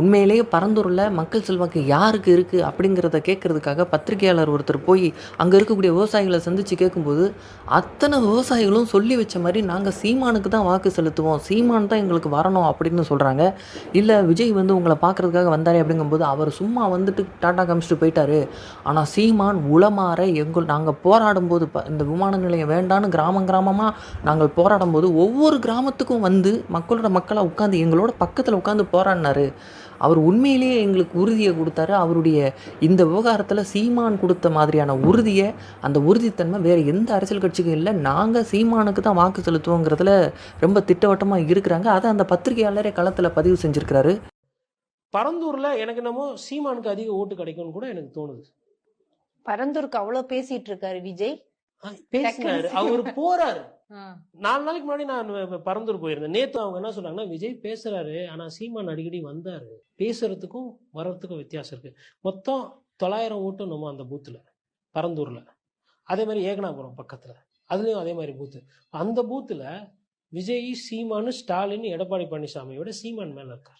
உண்மையிலேயே பரந்தூரில் மக்கள் செல்வாக்கு யாருக்கு இருக்குது அப்படிங்கிறத கேட்கறதுக்காக பத்திரிகையாளர் ஒருத்தர் போய் அங்கே இருக்கக்கூடிய விவசாயிகளை சந்தித்து கேட்கும்போது அத்தனை விவசாயிகளும் சொல்லி வச்ச மாதிரி நாங்கள் சீமானுக்கு தான் வாக்கு செலுத்துவோம். சீமான் தான் எங்களுக்கு வரணும் அப்படின்னு சொல்கிறாங்க இல்லை விஜய் வந்து உங்களை பார்க்கறதுக்காக வந்தாரே அப்படிங்கும்போது அவர் சும்மா வந்துட்டு டாட்டா காமிச்சிட்டு போயிட்டாரு. ஆனால் சீமான் உளமாற எங்கள் நாங்கள் போராடும்போது இந்த விமான நிலையம் வேண்டான்னு கிராமம் கிராமமாக நாங்கள் போராடும் போது ஒவ்வொரு கிராமத்துக்கும் வந்து மக்களோட மக்களாக உட்காந்து எங்களோட பக்கத்தில் உட்காந்து போராடினாரு. அவர் உண்மையிலேயே எங்களுக்கு உறுதியை கொடுத்தாரு. அவருடைய இந்த விவகாரத்தில் சீமான் கொடுத்த மாதிரியான உறுதியை அந்த உறுதித்தன்மை வேறு எந்த அரசியல் கட்சிக்கும் இல்லை. நாங்கள் சீமானுக்கு தான் வாக்கு செலுத்துவோங்கிறதுல ரொம்ப திட்டவட்டமாக இருக்கிறாங்க. அதை அந்த பத்திரிகையாளரே களத்தில் பதிவு செஞ்சுருக்கிறாரு. பரந்தூர்ல எனக்கு என்னமோ சீமானுக்கு அதிக ஓட்டு கிடைக்கும்னு கூட எனக்கு தோணுது. பரந்தூருக்கு அவ்வளவு பேசிட்டு இருக்காரு விஜய். பேசினாரு. அவர் போறாரு. நாலு நாளைக்கு முன்னாடி நான் வ- பரந்தூர் போயிருந்தேன். நேத்து அவங்க என்ன சொன்னாங்கன்னா விஜய் பேசுறாரு ஆனா சீமான் அடிக்கடி வந்தாரு. பேசுறதுக்கும் வர்றதுக்கும் வித்தியாசம் இருக்கு. மொத்தம் தொள்ளாயிரம் ஓட்டு நம்ம அந்த பூத்துல பரந்தூர்ல. அதே மாதிரி ஏகனாபுரம் பக்கத்துல. அதுலயும் அதே மாதிரி பூத்து அந்த பூத்துல விஜய் சீமானு ஸ்டாலின் எடப்பாடி பழனிசாமியோட சீமான் மேல இருக்கார்.